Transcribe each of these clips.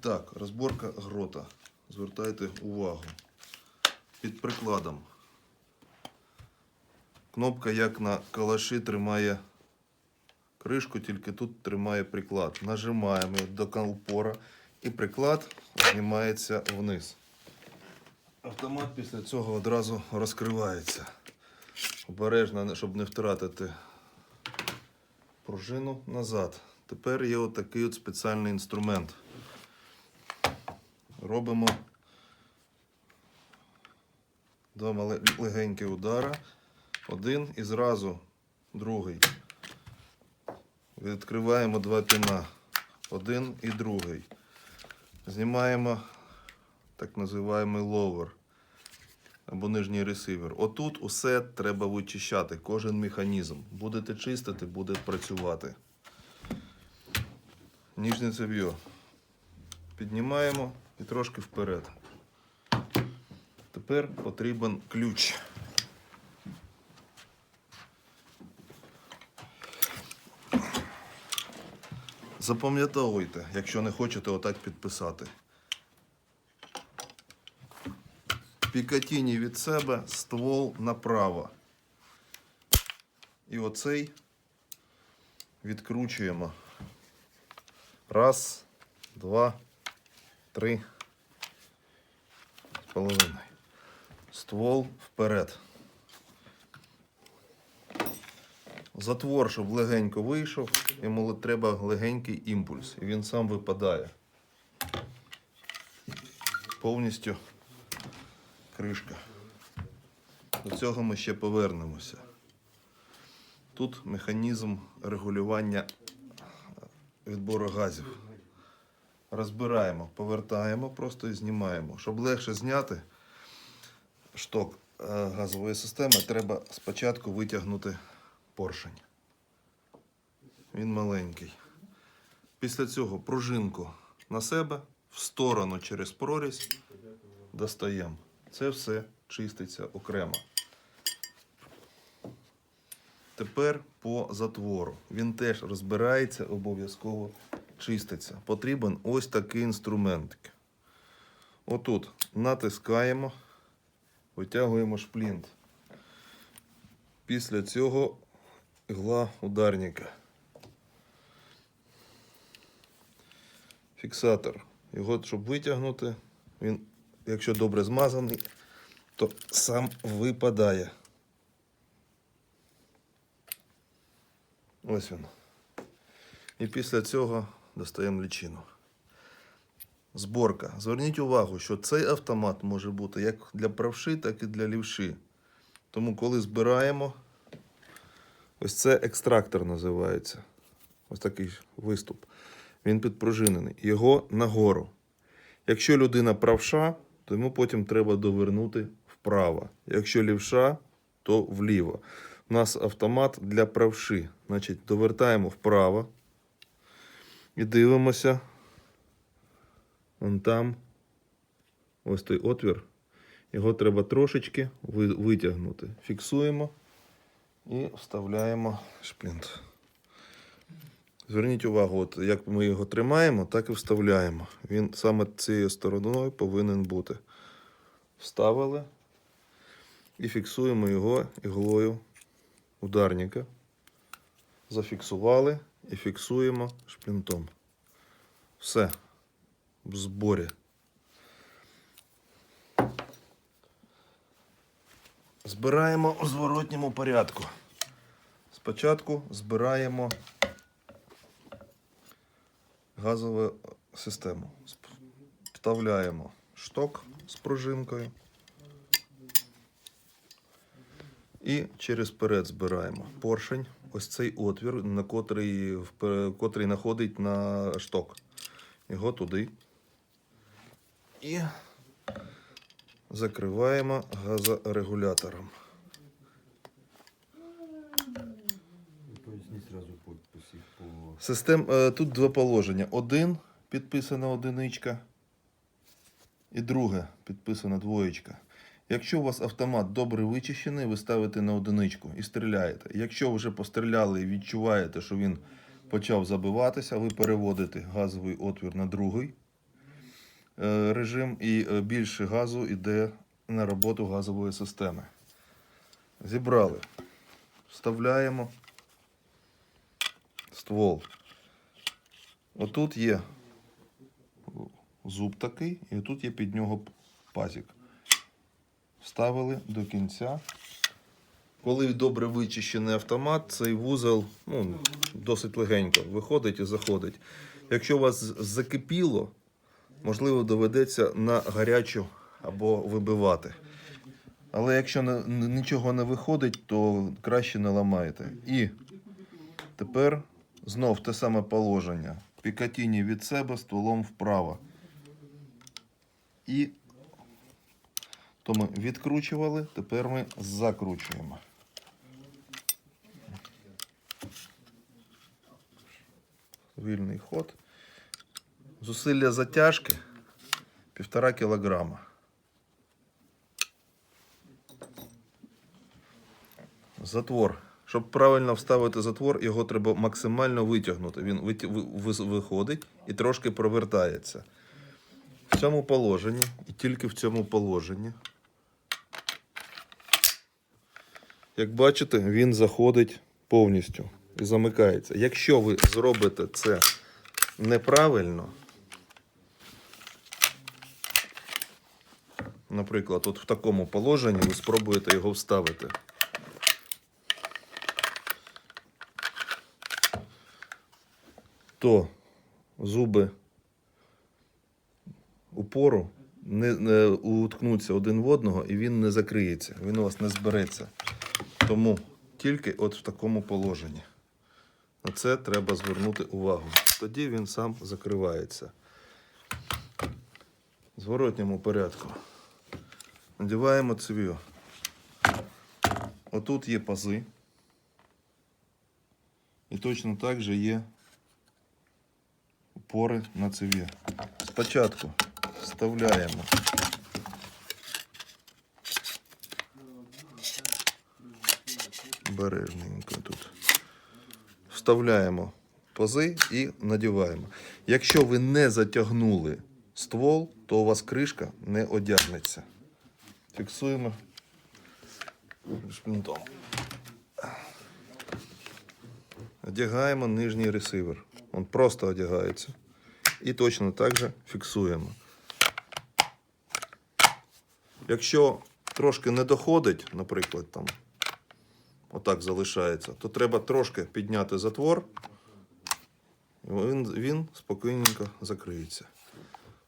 Так, розборка грота. Звертайте увагу. Під прикладом. Кнопка, як на калаші, тримає кришку, тільки тут тримає приклад. Нажимаємо до колпора і приклад знімається вниз. Автомат після цього одразу розкривається. Обережно, щоб не втратити пружину назад. Тепер є отакий от спеціальний інструмент. Робимо два легенькі удара. Один і зразу другий. Відкриваємо два піна. Один і другий. Знімаємо так називаємий ловер або нижній ресивер. Отут усе треба вичищати, кожен механізм. Будете чистити, буде працювати. Ніжне цев'йо. Піднімаємо і трошки вперед. Тепер потрібен ключ. Запам'ятовуйте, якщо не хочете отак підписати. Пікатіні від себе, ствол направо. І оцей відкручуємо. Раз, два, три. З половиною. Ствол вперед. Затвор, щоб легенько вийшов, йому треба легенький імпульс. І він сам випадає. Повністю кришка. До цього ми ще повернемося. Тут механізм регулювання відбору газів. Розбираємо, повертаємо просто і знімаємо. Щоб легше зняти шток е, газової системи, треба спочатку витягнути поршень. Він маленький. Після цього пружинку на себе, в сторону через прорізь достаємо. Це все чиститься окремо. Тепер по затвору. Він теж розбирається, обов'язково чиститься. Потрібен ось такий інструмент. Отут натискаємо, витягуємо шплінт. Після цього ігла ударника. Фіксатор. Його, щоб витягнути, він, якщо добре змазаний, то сам випадає. Ось він. І після цього достаємо лічину. Зборка. Зверніть увагу, що цей автомат може бути як для правши, так і для лівши. Тому, коли збираємо, ось це екстрактор називається. Ось такий виступ. Він підпружинений. Його нагору. Якщо людина правша, то йому потім треба довернути вправо. Якщо лівша, то вліво. У нас автомат для правши. Значить, довертаємо вправо і дивимося. Вон там. Ось той отвір. Його треба трошечки витягнути. Фіксуємо і вставляємо шплінт. Зверніть увагу, от як ми його тримаємо, так і вставляємо. Він саме цією стороною повинен бути. Вставили і фіксуємо його іглою ударника. Зафіксували і фіксуємо шплінтом. Все. В зборі. Збираємо у зворотньому порядку. Спочатку збираємо газову систему. Вставляємо шток з пружинкою. І через перед збираємо поршень. Ось цей отвір, на котрий, котрий находить на шток. Його туди. І закриваємо газорегулятором. Систем, е, тут два положення. Один підписана одиничка. І друге підписана двоєчка. Якщо у вас автомат добре вичищений, ви ставите на одиничку і стріляєте. Якщо вже постріляли і відчуваєте, що він почав забиватися, ви переводите газовий отвір на другий е, режим і е, більше газу йде на роботу газової системи. Зібрали. Вставляємо ствол. Отут є зуб такий, і тут є під нього пазик. Вставили до кінця. Коли добре вичищений автомат, цей вузол ну, досить легенько виходить і заходить. Якщо у вас закипіло, можливо, доведеться на гарячу або вибивати. Але якщо нічого не виходить, то краще не ламайте. І тепер знов те саме положення. Пікатіні від себе стволом вправо. І то ми відкручували, тепер ми закручуємо. Вільний ход. Зусилля затяжки півтора кілограма. Затвор. Щоб правильно вставити затвор, його треба максимально витягнути. Він виходить і трошки провертається. В цьому положенні, і тільки в цьому положенні. Як бачите, він заходить повністю і замикається. Якщо ви зробите це неправильно, наприклад, от в такому положенні ви спробуєте його вставити. То зуби упору не, не уткнуться один в одного і він не закриється, він у вас не збереться. Тому тільки от в такому положенні. На це треба звернути увагу. Тоді він сам закривається. В зворотньому порядку. Надіваємо цев'ю. Отут є пази. І точно так же є опори на цев'є. Спочатку вставляємо бережненько тут. Вставляємо пази і надіваємо. Якщо ви не затягнули ствол, то у вас кришка не одягнеться. Фіксуємо шплінтом. Одягаємо нижній ресивер. Він просто одягається. І точно так же фіксуємо. Якщо трошки не доходить, наприклад, там отак залишається, то треба трошки підняти затвор, і він, він спокійненько закриється.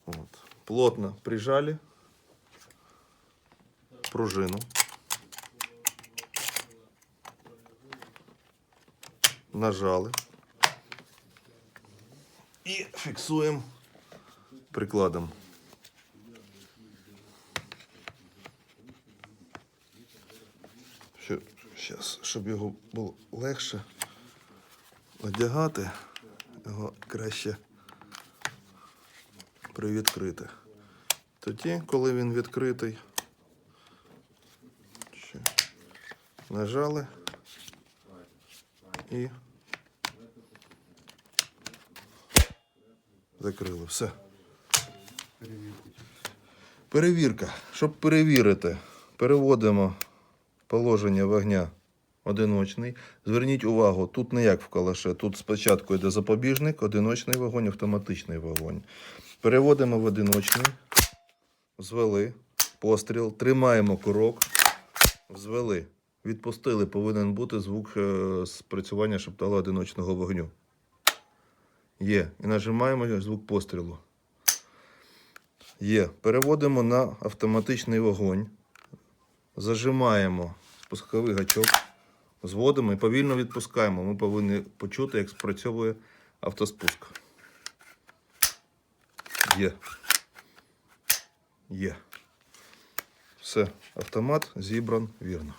От. Плотно прижали пружину. Нажали. І фіксуємо прикладом. Щас, щоб його було легше одягати, його краще привідкрити. Тоді, коли він відкритий, нажали і закрили. Все. Перевірка. Щоб перевірити, переводимо положення вогня одиночний. Зверніть увагу, тут не як в калаше. Тут спочатку йде запобіжник, одиночний вогонь, автоматичний вогонь. Переводимо в одиночний, звели, постріл, тримаємо курок, взвели. Відпустили, повинен бути звук е, спрацювання шептала одиночного вогню. Є. І нажимаємо звук пострілу. Є. Переводимо на автоматичний вогонь. Зажимаємо спусковий гачок, зводимо і повільно відпускаємо. Ми повинні почути, як спрацьовує автоспуск. Є. Є. Все, автомат зібран вірно.